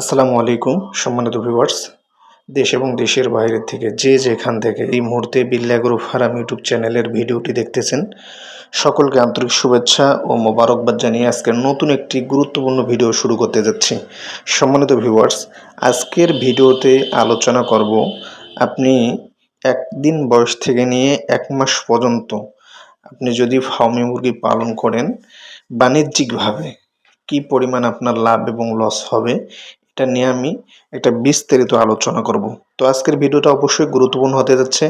আসসালামু আলাইকুম, সম্মানিত ভিউয়ার্স দেশ এবং দেশের বাইরে থেকে যে যেখান থেকে এই মুহূর্তে বিল্লা গ্রুপ ফার্ম ইউটিউব চ্যানেলের ভিডিওটি দেখতেছেন, সকলকে আন্তরিক শুভেচ্ছা ও মোবারকবাদ জানিয়ে আজকের নতুন একটি গুরুত্বপূর্ণ ভিডিও শুরু করতে যাচ্ছি। সম্মানিত ভিউয়ার্স আজকের ভিডিওতে আলোচনা করব আপনি একদিন বয়স থেকে নিয়ে এক মাস পর্যন্ত আপনি যদি ফার্মি মুরগি পালন করেন, বাণিজ্যিকভাবে কি পরিমাণ আপনার লাভ এবং লস হবে এটা নিয়ে আমি একটা বিস্তারিত আলোচনা করব। তো আজকের ভিডিওটা অবশ্যই গুরুত্বপূর্ণ হতে যাচ্ছে।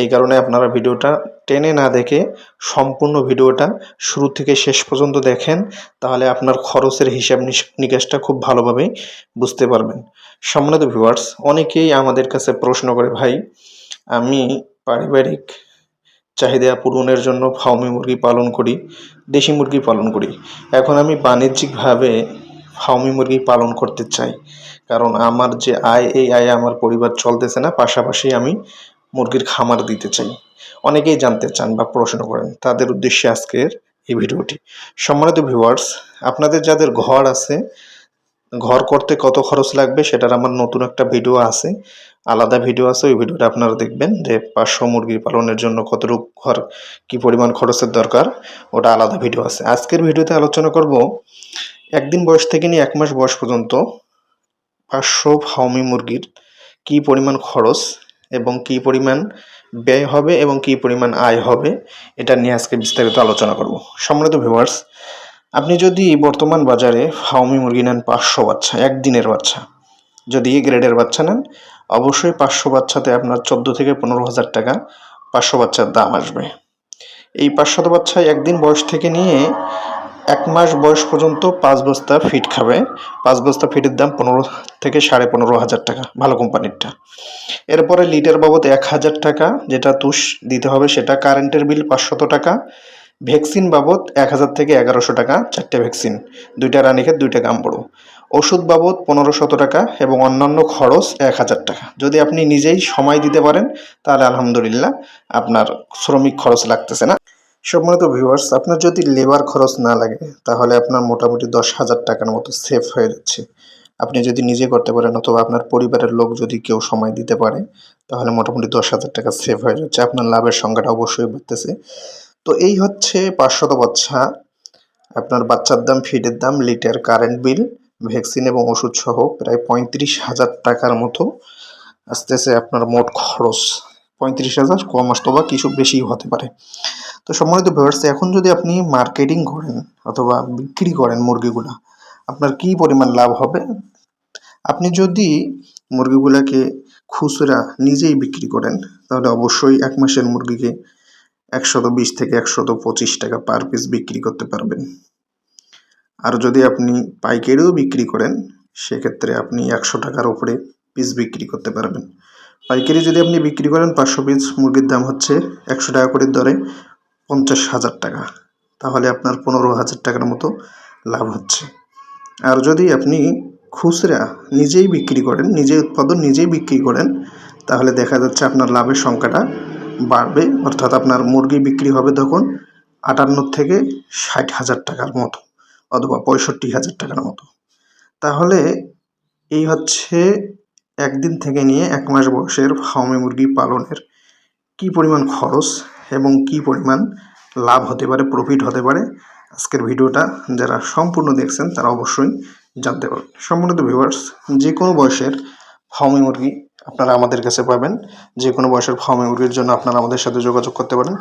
এই কারণে আপনারা ভিডিওটা টেনে না দেখে সম্পূর্ণ ভিডিওটা শুরু থেকে শেষ পর্যন্ত দেখেন। তাহলে আপনার খরচের হিসাব নিকাশটা খুব ভালোভাবে বুঝতে পারবেন। সম্মানিত ভিউয়ার্স অনেকেই আমাদের কাছে প্রশ্ন করে, ভাই, আমি পারিবারিক চাহিদা পূরণের জন্য ফার্মি মুরগি পালন করি, দেশি মুরগি পালন করি। এখন আমি বাণিজ্যিকভাবে ফার্মি মুরগি পালন করতে চাই। কারণ আমার যে আয়, এই আয়ে আমার পরিবার চলতেছে না, পাশাপাশি আমি মুরগির খামার দিতে চাই। অনেকেই জানতে চান বা প্রশ্ন করেন, তাদের উদ্দেশ্যে আজকের এই ভিডিওটি। সম্মানিত ভিউয়ার্স আপনাদের যাদের ঘর আছে, ঘর করতে কত খরচ লাগবে সেটার আমার নতুন একটা ভিডিও আছে। আলাদা ভিডিও আছে, ওই ভিডিওটা আপনারা দেখবেন যে পাঁচশো মুরগি পালনের জন্য কতটুকু ঘর, কি পরিমাণ খরচের দরকার, ওটা আলাদা ভিডিও আছে। আজকের ভিডিওতে আলোচনা করব একদিন বয়স থেকে নিয়ে এক মাস বয়স পর্যন্ত পাঁচশো ফার্মি মুরগির কি পরিমাণ খরচ এবং কি পরিমাণ ব্যয় হবে এবং কি পরিমাণ আয় হবে, এটা নিয়ে আজকে বিস্তারিত আলোচনা করব। সম্মানিত ভিউয়ার্স আপনি যদি বর্তমান বাজারে ফার্মি মুরগি নেন পাঁচশো বাচ্চা, একদিনের বাচ্চা, যদি গ্রেডের বাচ্চা নেন, অবশ্যই পাঁচশো বাচ্চাতে আপনার চোদ্দ থেকে পনেরো হাজার টাকা পাঁচশো বাচ্চার দাম আসবে। এই পাঁচশত বাচ্চা একদিন বয়স থেকে নিয়ে এক মাস বয়স পর্যন্ত পাঁচ বস্তা ফিট খাবে। পাঁচ বস্তা ফিটের দাম পনেরো থেকে সাড়ে পনেরো হাজার টাকা, ভালো কোম্পানিরটা এরপরে লিটার বাবদ এক হাজার টাকা, যেটা তুষ দিতে হবে সেটা কারেন্টের বিল পাঁচশত টাকা ভ্যাকসিন বাবদ এক হাজার থেকে এগারোশো টাকা, চারটে ভ্যাকসিন দুইটা রানিখের দুইটা গাম্বড়ো। ওষুধ বাবদ পনেরোশত টাকা এবং অন্যান্য খরচ এক হাজার টাকা। যদি আপনি নিজেই সময় দিতে পারেন, তাহলে আলহামদুলিল্লাহ আপনার শ্রমিক খরচ লাগতেছে না। সম্মানিত ভিউয়ার্স আপনার যদি লেবার খরচ না লাগে, তাহলে আপনার মোটামুটি দশ হাজার টাকার মতো সেফ হয়ে যাচ্ছে। আপনি যদি নিজে করতে পারেন অথবা আপনার পরিবারের লোক যদি কেউ সময় দিতে পারে, তাহলে মোটামুটি দশ হাজার টাকা সেভ হয়ে যাচ্ছে। আপনার লাভের সংখ্যাটা অবশ্যই বাড়তেছে। তো এই হচ্ছে পাঁচশত বাচ্চা। আপনার বাচ্চার দাম ফিডের দাম, লিটার কারেন্ট বিল ভ্যাকসিন এবং ওষুধ সহ প্রায় পঁয়ত্রিশ হাজার টাকার মতো আসতেছে আপনার মোট খরচ। পঁয়ত্রিশ হাজার কম আসতো বা কিছু বেশি হতে পারে। তো সম্মানিত ভিউয়ার্স এখন যদি আপনি মার্কেটিং করেন অথবা বিক্রি করেন মুরগিগুলা, আপনার কি পরিমাণ লাভ হবে? আপনি যদি মুরগিগুলাকে খুচরা নিজেই বিক্রি করেন, তাহলে অবশ্যই এক মাসের মুরগিকে একশত বিশ থেকে একশত পঁচিশ টাকা পার পিস বিক্রি করতে পারবেন। আর যদি আপনি পাইকারিও বিক্রি করেন, সেক্ষেত্রে আপনি একশো টাকার উপরে পিস বিক্রি করতে পারবেন। পাইকারি যদি আপনি বিক্রি করেন, পাঁচশো পিস মুরগির দাম হচ্ছে একশো টাকা করে দরে। পঞ্চাশ হাজার টাকা। তাহলে আপনার পনেরো হাজার টাকার মতো লাভ হচ্ছে। আর যদি আপনি খুচরা নিজেই বিক্রি করেন নিজে উৎপাদন নিজেই বিক্রি করেন, তাহলে দেখা যাচ্ছে আপনার লাভের সংখ্যাটা বাড়বে। অর্থাৎ আপনার মুরগি বিক্রি হবে তখন আটান্ন থেকে ষাট হাজার টাকার মতো অথবা পঁয়ষট্টি হাজার টাকার মতো। তাহলে এই হচ্ছে একদিন থেকে নিয়ে এক মাস বয়সের ফার্মে মুরগি পালনের কি পরিমাণ খরচ এবং কি পরিমাণ লাভ হতে পারে প্রফিট হতে পারে, আজকের ভিডিওটা যারা সম্পূর্ণ দেখছেন তারা অবশ্যই জানতে পারবেন। সম্পূর্ণত ভিউয়ার্স যে কোনো বয়সের ফার্মি মুরগি আপনারা আমাদের কাছে পাবেন যে কোনো বয়সের ফার্মে মুরগির জন্য আপনারা আমাদের সাথে যোগাযোগ করতে পারেন।